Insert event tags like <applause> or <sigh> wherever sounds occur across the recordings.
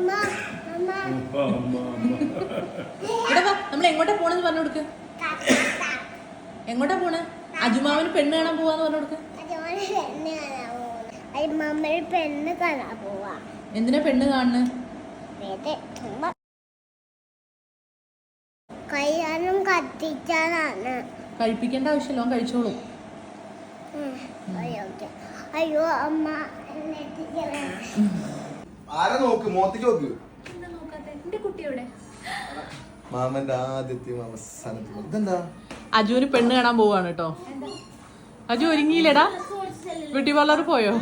ഇവിടെ വാ നമ്മൾ എങ്ങോട്ടാ പോണെന്ന് പറഞ്ഞു കൊടുക്ക്. എങ്ങോട്ടാ പോണേ? അജുമാവിന് പെണ്ണ് കാണാൻ പോവാന്ന് പറഞ്ഞു കൊടുക്ക്. പെണ്ണ് കാണാൻ പോവാ എന്തിനാ പെണ്ണ് കാണുന്നത് കയ്യാനും കത്തിച്ചാലാണ് കഴിപ്പിക്കേണ്ട ആവശ്യമില്ല അവൻ കഴിച്ചോളൂ അയ്യോ അമ്മ. ആരെ നോക്ക്? മോത്തേക്ക് നോക്ക്. എന്റെ കുട്ടിയുടെ മാമന്റെ ആദ്യത്തെ അവസാനത്തെ ഇതെന്താ? അജുവിന് പെണ്ണ് കാണാൻ പോവാണ് കേട്ടോ. അജു ഒരുങ്ങിയില്ലടാ? ബ്യൂട്ടി പാർലർ പോയോ?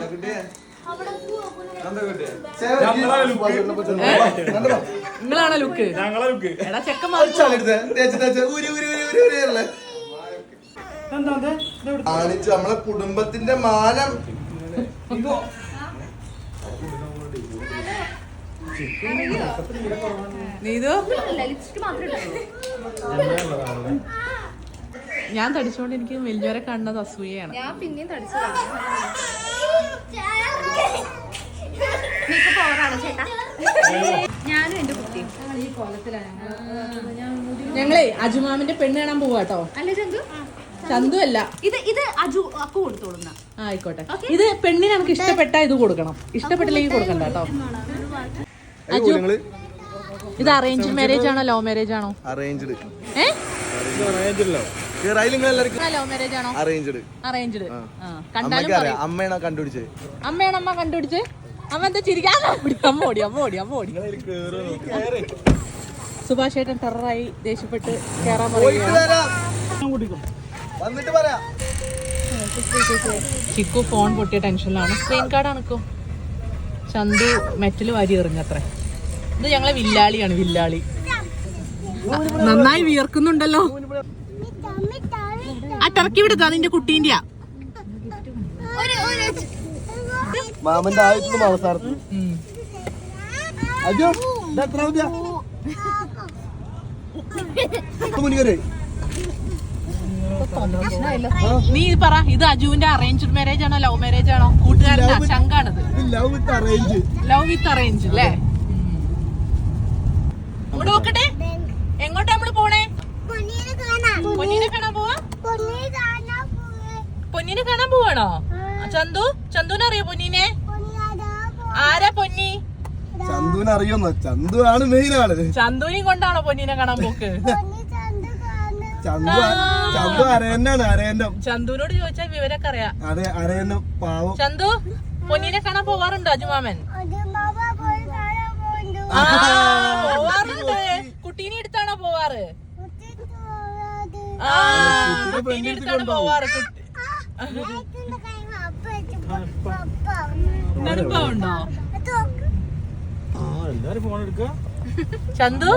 നിങ്ങളാണോ ലുക്ക്? എടാ ചെക്കൻ നമ്മളെ കുടുംബത്തിന്റെ മാനം. നീതു? ഞാൻ തടിച്ചോണ്ട് എനിക്ക് വലിയവരെ കണ്ടത് അസൂയാണ് ഞാൻ പിന്നെയും തടിച്ചതാണ്. മേക്കപ്പ് ചേട്ടാ? ഞാനും എന്റെ കുട്ടിയും. ഞങ്ങളേ അജുമാമിന്റെ പെണ്ണ് കാണാൻ പോവാട്ടോ അല്ലേ ചന്തു ചന്തു അല്ല ഇത് ഇത് അജു അക്കു കൊടുത്തോളുന്ന ആയിക്കോട്ടെ. ഇത് പെണ്ണിന് നമുക്ക് ഇഷ്ടപ്പെട്ട ഇത് കൊടുക്കണം. ഇഷ്ടപ്പെട്ടില്ലെങ്കിൽ കൊടുക്കണ്ട കേട്ടോ. അജു ഇത് അറേഞ്ച് മാരേജ് ആണോ ലവ് മാരേജ് ആണോ? അറേഞ്ച്ഡ് അമ്മയാണോ കണ്ടുപിടിച്ചത് അമ്മയാണ് അമ്മ കണ്ടുപിടിച്ച്? അമ്മ എന്താ ചിരിക്കാൻ ഓടി അമ്മ ഓടി അമ്മ ഓടി അമ്മ ഓടി. സുഭാഷ് ഏട്ടൻ ടെററായി ദേഷ്യപ്പെട്ട് കേറാൻ പറയുക വന്നിട്ട് പറയാം. ചിക്കു ഫോൺ പൊട്ടിയ ടെൻഷനിലാണ്. സ്ക്രീൻ കാർഡ് അണക്കോ ചന്തു മെറ്റൽ വാരി എറിഞ്ഞത്രേ. ഇത് ഞങ്ങളെ വില്ലാളിയാണ് വില്ലാളി. നന്നായി വിയർക്കുന്നുണ്ടല്ലോ. ആ ടർക്കി വിടുക അതിന്റെ കുട്ടീന്റെ ഒരു- ഒരു- മാമന്റെ ആയിട്ടുള്ള അവസാനത്ത്. ഉം. അയ്യോ എത്ര നീ ഇത് പറ ഇത് അജുവിന്റെ അറേഞ്ച്ഡ് മാരേജ് ആണോ ലവ് മാരേജ് ആണോ? കൂട്ടുകാരനാ ശങ്കാണത് love with arrange love with arrange അല്ലേ? ഇവിടെ നോക്കട്ടെ. എങ്ങോട്ടാ നമ്മൾ പോണേ? പൊന്നീനെ കാണാൻ. പോവാ? പൊന്നീനെ കാണാൻ പോവേ. പൊന്നിനെ കാണാൻ പോവാണോ ചന്തു ചന്തുനെ അറിയോ പൊന്നിനെ? ആരാ പൊന്നി? ചന്തുവിനെ അറിയുന്ന ചന്തു ആണ് മെയിൻ ആൾ. ചന്തുവിനെയും കൊണ്ടാണോ പൊന്നിനെ കാണാൻ പോക്ക്? പൊന്നി ചന്ത. ചന്തു അരയന്നാണ് അരയന്നം ചന്തുവിനോട് ചോദിച്ചാൽ വിവരൊക്കെ അറിയാം. അതെ അരയന്നം പാവം. ചന്തു പൊന്നിനെ കാണാൻ പോവാറുണ്ടോ അജുമാമൻ? പോവാറുണ്ട്. കുട്ടീനെ എടുത്താണോ പോവാറ്. ആ കുട്ടീനെ എടുത്താണ് എല്ലാരും ഫോൺ എടുക്കുക ചന്തു?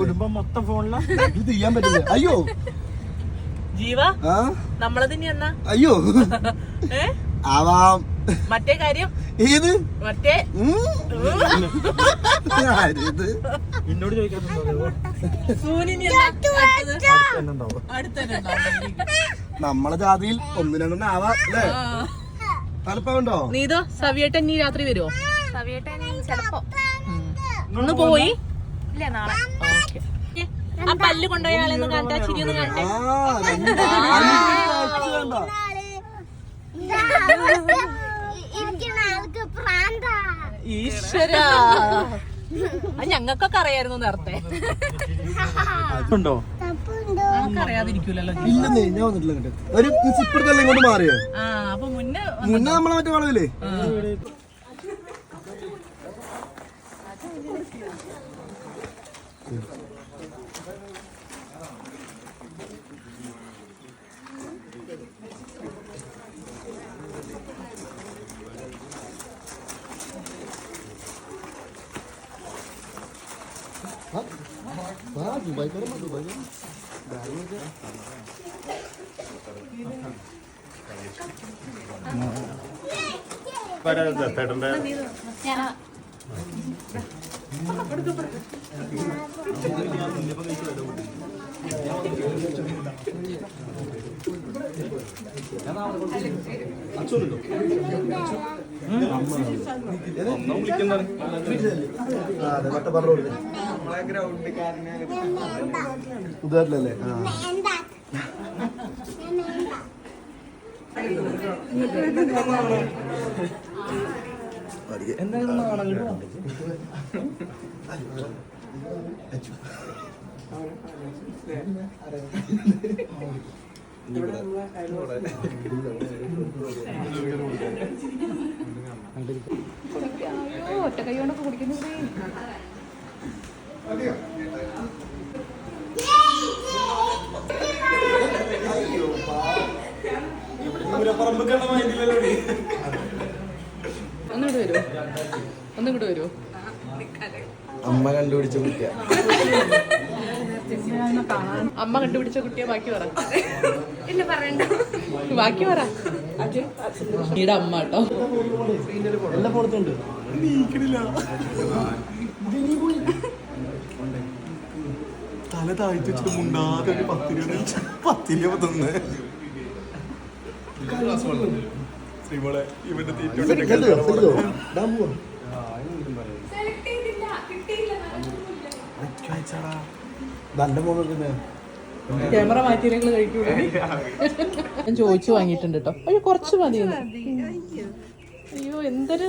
കുടുംബം മൊത്തം ഫോണിലാ ഇത് ചെയ്യാൻ പറ്റില്ല. അയ്യോ ജീവ ആ? നമ്മളെ തന്നെ എന്നാ? അയ്യോ. <laughs> ഏ? ആവാം. മറ്റേ കാര്യം. ഏത്? മറ്റേ? എന്നോട്. നമ്മളെ ജാതിയിൽ ഒന്ന് രണ്ടെണ്ണം ആവാം അല്ലേ? ആ. തലപ്പുണ്ടോ നീതോ സവിയേട്ടൻ നീ രാത്രി വരുമോ സവിയേട്ടൻ ചിലപ്പോ. ഒന്ന് പോയി. ഇല്ല നാളെ. ഓക്കെ. ആ പല്ല് കൊണ്ടുപോയ ആളെന്ന് കണ്ടാ ചിരി ഒന്ന് കണ്ടേ അത് ഞങ്ങൾക്കൊക്കെ അറിയായിരുന്നു നേരത്തെ. ഉണ്ടോ അറിയാതിരിക്കൂലല്ലോ ഇല്ലെന്നേ ഞാൻ വന്നിട്ടില്ല അങ്ങോട്ട് ഒരു ഇങ്ങോട്ട് മാറിയോ? ആ അപ്പൊ മുന്നേ മുന്നേ നമ്മളെ മറ്റേ വളവില്ലേ? ദുബായ് കട ദുബായ് ചേട്ടന്റെ വിളിക്കുന്നതാണ് വട്ടപ്പറ ഉദാഹരണല്ലേ ആ. ഒറ്റ കൈ കൊണ്ടൊക്കെ കുടിക്കുന്നു ഒന്നിങ്ങോട്ട് വരുമോ ഒന്നിങ്ങോട്ട് വരുമോ അമ്മ കണ്ടുപിടിച്ച കുട്ടിയ. അമ്മ കണ്ടുപിടിച്ച കുട്ടിയെ ബാക്കി പറ. ഇല്ല പറയണ്ട. ബാക്കി പറ. നീടെ അമ്മ കേട്ടോ. എല്ലാ പുറത്തുണ്ട് തല താഴ്ത്തി വെച്ചിട്ട് മുണ്ടാതെ ഒരു പത്തിരി പത്തിരി തിന്ന് ശ്രീമോളെ ഇവന്റെ നല്ല ക്യാമറ കഴിക്കൂല. ഞാൻ ചോദിച്ചു വാങ്ങിയിട്ടുണ്ട് കേട്ടോ അയ്യോ കുറച്ച് മതി. അയ്യോ എന്തൊരു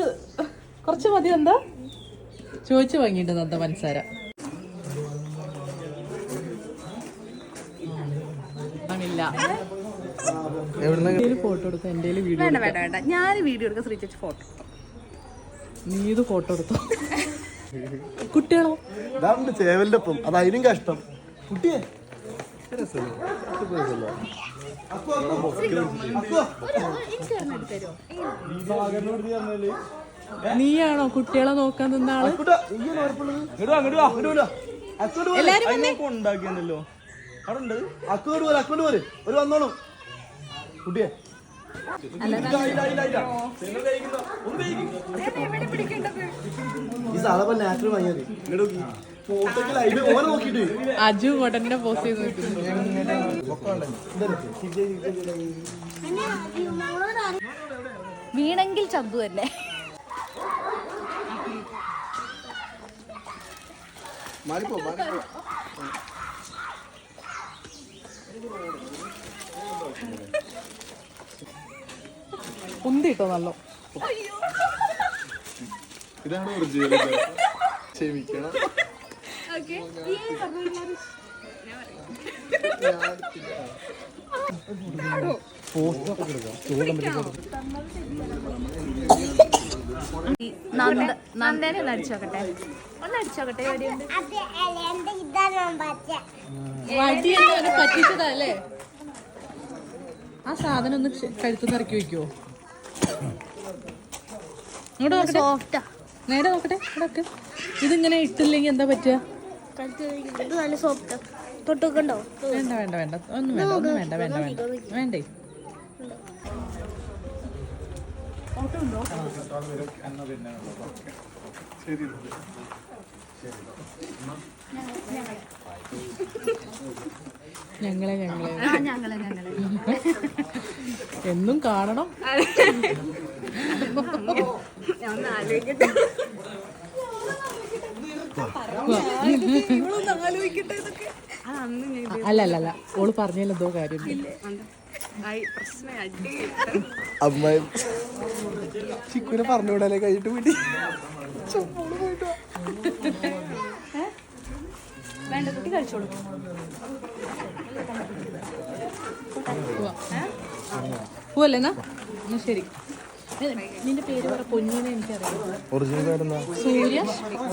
കുറച്ച് മതി എന്താ ചോദിച്ചു വാങ്ങിയിട്ടുണ്ട് എന്താ പഞ്ചസാര കാണില്ല ഫോട്ടോ വീഡിയോ വേണ്ട വേണ്ട ഞാൻ വീഡിയോ എടുക്കാം ശ്രീ ചേച്ചി ഫോട്ടോ നീ ഇത് ഫോട്ടോ എടുത്തോ? <laughs> കുട്ടികളോ? ഇതാണ്ട് കഷ്ടം. കുട്ടിയെ. നീയാണോ കുട്ടികളെ നോക്കാൻ നിന്നാൾ എല്ലാരും ഉണ്ടാക്കിയല്ലോ അവിടെ ഉണ്ട് അക്കോട് പോലെ അക്കോട് പോലെ ഒരു വന്നോളൂ. കുട്ടിയെ. ഈ അജു മടന്റെ പോസ് ചെയ്ത് വീണെങ്കിൽ ചന്തു തന്നെ. മാറിപ്പോ മാറിപ്പോ. പൊന്തിട്ടോ നല്ല. ഇതാണ് പറ്റിച്ചതല്ലേ? ആ സാധനം ഒന്ന് കഴുത്തു നിറക്കി വെക്കുവോ? ഇങ്ങോട്ട് നോക്കട്ടെ. നേരെ നോക്കട്ടെ ഇവിടൊക്കെ ഇതിങ്ങനെ ഇട്ടില്ലെങ്കിൽ എന്താ പറ്റുക? ഇത് നല്ല സോഫ്റ്റ് വേണ്ട വേണ്ട വേണ്ട. ഒന്നും വേണ്ട ഒന്നും വേണ്ട വേണ്ട വേണ്ട. വേണ്ടേ? <laughs> ഞങ്ങളെ ഞങ്ങളെ. ഞങ്ങളെ ഞങ്ങളെ. എന്നും കാണണം. അല്ല അല്ല അല്ല. ഓൾ പറഞ്ഞല്ലോ എന്തോ കാര്യം ആയി പ്രശ്നം അടി. അമ്മ ചിക്കുനെ പറഞ്ഞുവിടാലേ കഴിഞ്ഞിട്ട് വീട്ടിൽ വേണ്ട കുട്ടി കഴിച്ചോളൂ പോവല്ലേ എന്നാ ശരി നിന്റെ പേര് പറ പൊന്നിനെ എനിക്കറിയാം സൂര്യ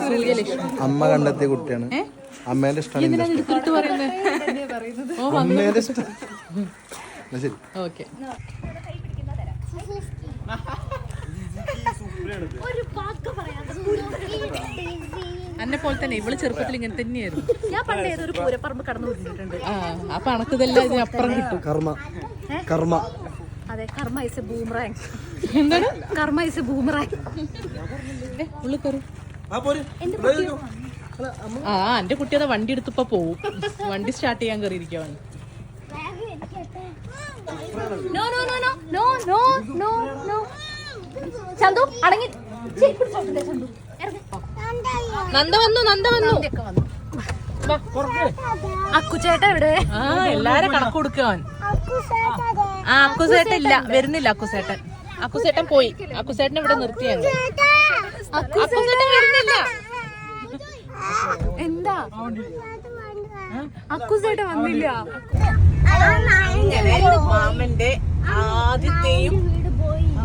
സൂര്യലക്ഷ്മി അമ്മ കണ്ടെത്തിയ കുട്ടിയാണ് അമ്മേന്റെ എടുത്തിട്ട് പറയുന്നത് ഇഷ്ടം ശരി ഓക്കെ എന്നെ <laughs> പോലെ തന്നെ ഇവൾ ചെറുപ്പത്തിൽ ഇങ്ങനെ തന്നെയായിരുന്നു. ഞാൻ പണ്ട് ഏതൊരു പൂരപ്പറമ്പ് കടന്നു പോയിട്ടുണ്ട്. ആ അപ്പൊ അണക്കതെല്ലാം ഇതിനപ്പുറം കിട്ടും. കർമ്മ. കർമ്മ. അതെ കർമ്മ ഇസ് എ ബൂമറാങ് എന്താണ്? കർമ്മ ഇസ് എ ബൂമറാങ് ഉള്ളു കയറും എന്റെ കുട്ടി ആ എന്റെ കുട്ടി അതാ വണ്ടി എടുത്തപ്പോ പോവും. വണ്ടി സ്റ്റാർട്ട് ചെയ്യാൻ കയറിയിരിക്കുവാണ് no no no no no no Chandu അടങ്ങി ശരി, പിടിച്ചോട്ടെ, ചന്തു. ഇറങ്ങ്. നന്ദ വന്നു നന്ദ വന്നു. അക്കുചേട്ട എവിടെ ആ എല്ലാരും കണക്ക് കൊടുക്കാൻ ആ അക്കുസേട്ടൻ ഇല്ല വരുന്നില്ല അക്കുസേട്ടൻ അക്കുസേട്ടൻ പോയി അക്കുസേട്ടൻ ഇവിടെ നിർത്തി ഞങ്ങൾ അക്കുസേട്ടൻ വരുന്നില്ല എന്താ അക്കുസേട്ട വന്നില്ല മാമന്റെ ആദ്യത്തെയും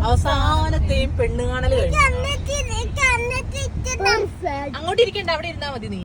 അവസാനത്തെയും പെണ്ണുകാണൽ കഴിഞ്ഞു. അങ്ങോട്ട് ഇരിക്കണ്ട അവിടെ ഇരുന്നാ മതി നീ.